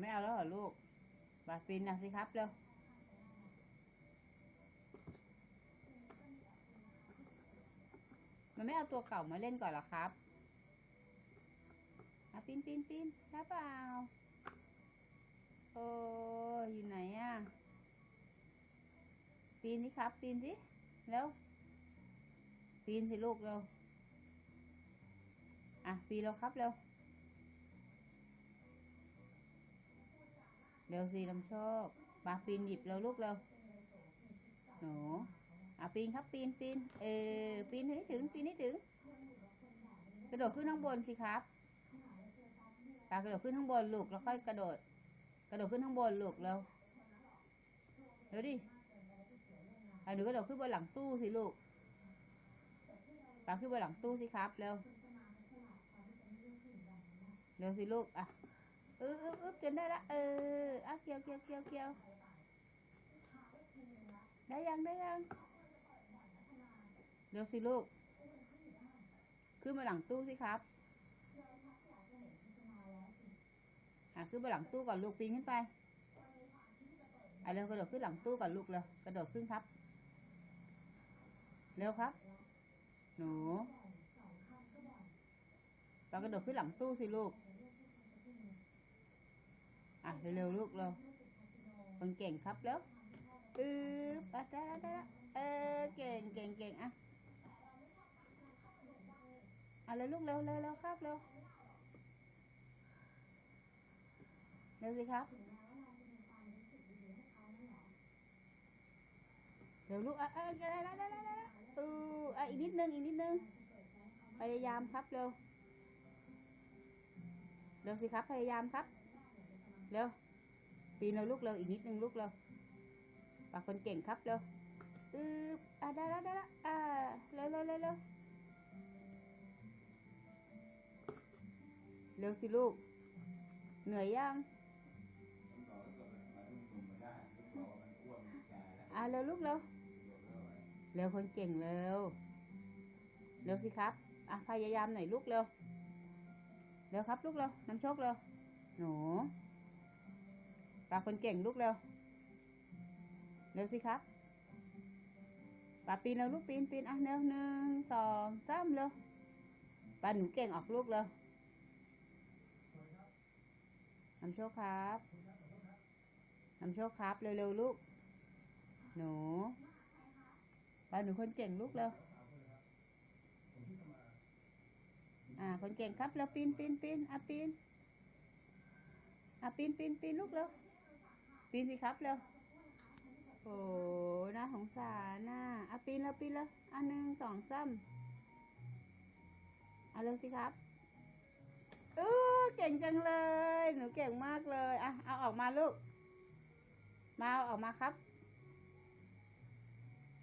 ไม่เอาแล้วเหรอลูกบาสปีนนะสิครับเร็วมันไม่เอาตัวเก่ามาเล่นก่อนหรอครับอะปีนปีนปีนได้เปล่า โอ้อยู่ไหนอะ ปีนสิครับ ปีนสิเร็วปีนสิลูกเร็ว อะ ปีนเร็วครับเร็ว เร็วสิลำโชคมาปีนหยิบเร็วลูกเร็วหนูอะปีนครับปีนปีนเออปีนให้ถึงปีนให้ถึง กระโดดขึ้นข้างบนสิครับปากระโดดขึ้นข้างบนลูกแล้วค่อยกระโดด กระโดดขึ้นข้างบนลูกเร็วเร็วดิอะหนูก็โดดขึ้นบนหลังตู้สิลูกปากขึ้นบนหลังตู้สิครับเร็วเร็วสิลูกอะ เออเออเออจนได้ละเอออะเกี่ยวเกี่ยวเกี่ยวเกี่ยวได้ยังได้ยังเร็วสิลูก ขึ้นมาหลังตู้สิครับอะขึ้นมาหลังตู้ก่อนลูกปีนขึ้นไปอะเร็วกระโดดขึ้นหลังตู้ก่อนลูกเร็วกระโดดขึ้นครับ เร็วครับ หนูเรากระโดดขึ้นหลังตู้สิลูก อะเร็วๆลูกเร็วคนเก่งครับเร็วอือปะได้แล้วได้เออเก่งเก่งเก่งอะอะเร็วลูกเร็วเร็วเร็วครับเร็วเร็วสิครับเร็วลูกอะเออได้แล้ได้แล้ได้เอออะอีกนิดนึงอีกนิดนึงพยายามครับเร็วเร็วสิครับพยายามครับ เร็วปีนเร็วลูกเร็วอีกนิดนึงลูกเร็วปากคนเก่งครับเร็วอืออะได้แล้วได้แล้วอ่าเร็วเร็วเร็วเร็วเร็วสิลูก เหนื่อยยังอะเร็วลูกเร็วเร็วคนเก่งเร็วเร็วสิครับอะพยายามหน่อยลูกเร็วเร็วครับลูกเร็วน้ำโชคเร็วหนู ปลาคนเก่งลูกเร็ว เร็วสิครับปลาปีนเร็วลูกปีนปีนอะเร็วหนึ่งสองสามเร็วปลาหนูเก่งออกลูกเร็วนำโชคครับนำโชคครับ เร็วๆลูก หนูปลาหนูคนเก่งลูกเร็ว อ่า คนเก่งครับแล้วปีนปีนปีนอะปีนอะปีนปีนปีนลูกเร็ว ปีนสิครับเร็ว โอ้น่าสงสารน่ะอะปีนแล้วปีนแล้วอะหนึ่งสองสามอะเร็วสิครับเออเก่งจังเลย หนูเก่งมากเลย อะ เอาออกมาลูก มาเอาออกมาครับ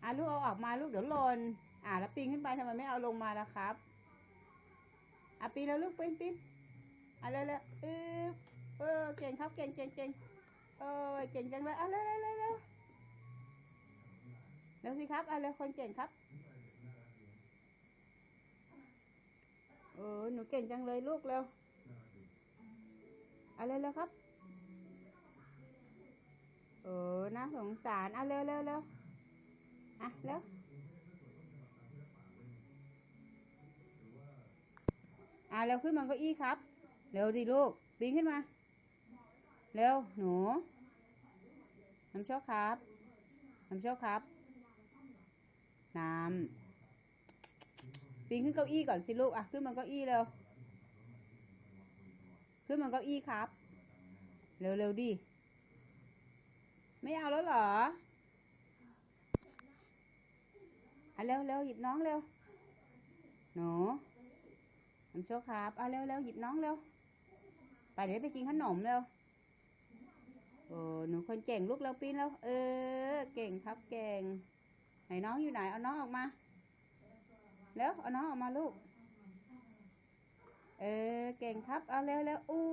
อะลูกเอาออกมาลูกเดี๋ยวหล่น อะแล้วปีนขึ้นไปทำไมไม่เอาลงมาล่ะครับ อะปีนแล้วลูกปีนปีนอะเร็วเร็วอึ๊บเออเก่งครับเก่งเก่งเก่ง เออเก่งจังเลยอะเร็วเร็วเร็วเร็วเร็วสิครับอะเร็วคนเก่งครับเออหนูเก่งจังเลยลูกเร็วอะเร็วเร็วครับเออน่าสงสารอะเร็วเร็วเร็วอะเร็วอ่าเร็วขึ้นมาเก้าอี้ครับ เร็วดิลูกปีนขึ้นมา เร็ว หนูน้ำโชคครับน้ำโชคครับ น้ำปีนขึ้นเก้าอี้ก่อนสิลูกอะขึ้นมาเก้าอี้เร็ว ขึ้นมาเก้าอี้ครับ เร็วเร็วดิ ไม่เอาแล้วเหรออะเร็วเร็วหยิบน้องเร็ว หนูน้ำโชคครับเอาเร็วเร็วหยิบน้องเร็ว ไปเดี๋ยวไปกินขนมเร็ว อ้หนูคนเก่งลูกเร็วปีนแล้ว เออ เก่งครับเก่ง ไหนน้องอยู่ไหน เอาน้องออกมา แล้วเอาน้องออกมาลูก เออ เก่งครับ เอาเร็วเร็วอู้